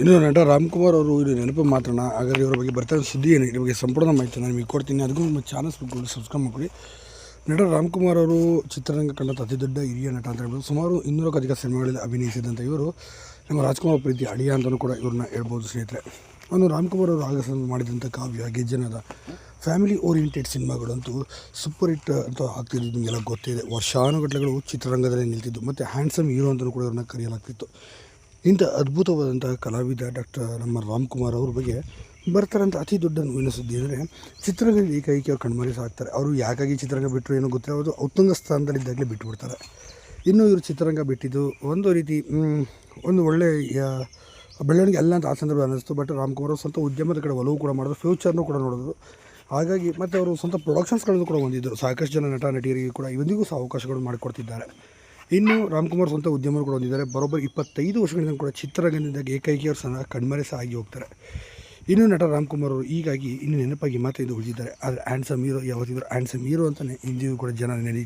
ಇನ್ನು ನಟ ರಾಮ್ಕುಮಾರ್ ಅವರು ಇದು ನೆನಪು ಮಾತ್ರ ಹಾಗಾಗಿ ಇವರ ಬಗ್ಗೆ ಬರ್ತಾ ಸುದ್ದಿ ಏನು? ಇದ್ರ ಸಂಪೂರ್ಣ ಮಾಹಿತಿ ನಾನು ನಿಮಗೆ ಕೊಡ್ತೀನಿ. ಅದಕ್ಕೂ ನಿಮ್ಮ ಚಾನಲ್ಸ್ ಬಿಟ್ಕೊಂಡು ಸಬ್ಸ್ಕ್ರೈಬ್ ಮಾಡ್ಕೊಳ್ಳಿ. ನಟ ರಾಮ್ಕುಮಾರ್ ಅವರು ಚಿತ್ರರಂಗ ಕಂಡಂಥ ಅತಿ ದೊಡ್ಡ ಹಿರಿಯ ನಟ ಅಂತ ಹೇಳ್ಬೋದು. ಸುಮಾರು ಇನ್ನೂರಕ್ಕೂ ಅಧಿಕ ಸಿನಿಮಾಗಳಲ್ಲಿ ಅಭಿನಯಿಸಿದಂಥ ಇವರು ನಮ್ಮ ರಾಜ್ಕುಮಾರ್ ಪ್ರೀತಿ ಅಳಿಯ ಅಂತಲೂ ಕೂಡ ಇವ್ರನ್ನ ಹೇಳ್ಬೋದು ಸ್ನೇಹಿತರೆ. ಅವನು ರಾಮ್ಕುಮಾರ್ ಅವರು ಆಗ ಮಾಡಿದಂಥ ಕಾವ್ಯ, ಗೆಜ್ಜನದ ಫ್ಯಾಮಿಲಿ ಓರಿಯೆಂಟೆಡ್ ಸಿನಿಮಾಗಳಂತೂ ಸೂಪರ್ ಹಿಟ್ ಅಂತ ಆಗ್ತಿದ್ದು ನಿಮಗೆಲ್ಲ ಗೊತ್ತಿದೆ. ವರ್ಷಾನುಗಟ್ಟಲೆಗಳು ಚಿತ್ರರಂಗದಲ್ಲೇ ನಿಲ್ತಿದ್ದು. ಮತ್ತು ಹ್ಯಾಂಡ್ಸಮ್ ಹೀರೋ ಅಂತಲೂ ಕೂಡ ಇವ್ರನ್ನ ಕರೆಯಲಾಗ್ತಿತ್ತು. ಇಂಥ ಅದ್ಭುತವಾದಂಥ ಕಲಾವಿದ ಡಾಕ್ಟರ್ ನಮ್ಮ ರಾಮ್ಕುಮಾರ್ ಅವ್ರ ಬಗ್ಗೆ ಬರ್ತಾರಂಥ ಅತಿ ದೊಡ್ಡ ನೋವಿನ ಸುದ್ದಿ ಅಂದರೆ ಚಿತ್ರರಂಗದಲ್ಲಿ ಏಕೈಕಿ ಅವ್ರು ಕಣ್ಮರೆ ಸಾಕ್ತಾರೆ. ಅವರು ಯಾಕಾಗಿ ಚಿತ್ರರಂಗ ಬಿಟ್ಟರು ಏನೋ ಗೊತ್ತಿಲ್ಲ. ಅವರು ಉತ್ತುಂಗ ಸ್ಥಾನದಲ್ಲಿದ್ದಾಗಲೇ ಬಿಟ್ಟುಬಿಡ್ತಾರೆ ಇನ್ನು ಇವರು ಚಿತ್ರರಂಗ ಬಿಟ್ಟಿದ್ದು ಒಂದು ರೀತಿ ಒಂದು ಒಳ್ಳೆಯ ಬೆಳವಣಿಗೆ ಅಲ್ಲ ಅಂತ ಆ ಸಂದರ್ಭ ಅನ್ನಿಸ್ತು. ಬಟ್ ರಾಮ್ಕುಮಾರ್ ಅವರು ಸ್ವಂತ ಉದ್ಯಮದ ಕಡೆ ಒಲವು ಕೂಡ ಮಾಡಿದ್ರು ಫ್ಯೂಚರ್ನು ಕೂಡ ನೋಡಿದ್ರು. ಹಾಗಾಗಿ ಮತ್ತು ಅವರು ಸ್ವಂತ ಪ್ರೊಡಕ್ಷನ್ಸ್ಗಳನ್ನು ಕೂಡ ಹೊಂದಿದ್ದರು ಸಾಕಷ್ಟು ಜನ ನಟ, ನಟಿಯರಿಗೆ ಕೂಡ ಇವಂದಿಗೂ ಸಹ ಅವಕಾಶಗಳು ಮಾಡಿಕೊಡ್ತಿದ್ದಾರೆ. ಇನ್ನು ರಾಮ್ಕುಮಾರ್ ಸ್ವಂತ ಉದ್ಯಮ ಕೂಡ ಹೊಂದಿದ್ದಾರೆ ಬರೋಬ್ಬರಿ ಇಪ್ಪತ್ತೈದು ವರ್ಷಗಳಿಂದ ಕೂಡ ಚಿತ್ರರಂಗದಿಂದ ಏಕೈಕಿಯವರು ಸಹ ಕಣ್ಮರೆ ಸಹ ಆಗಿ ಹೋಗ್ತಾರೆ. ಇನ್ನು ನಟ ರಾಮ್ಕುಮಾರ್ ಅವರು ಹೀಗಾಗಿ ಇನ್ನು ನೆನಪಾಗಿ ಮಾತ್ರ ಇದು ಉಳಿದಿದ್ದಾರೆ. ಆದರೆ ಆ್ಯಂಡ್ಸಮ್ ಹೀರೋ ಯಾವತ್ತಿದ್ರು ಆ್ಯಂಡ್ಸಮ್ ಹೀರೋ ಅಂತಲೇ ಇಂದಿಗೂ ಕೂಡ ಜನ ನೆನೆ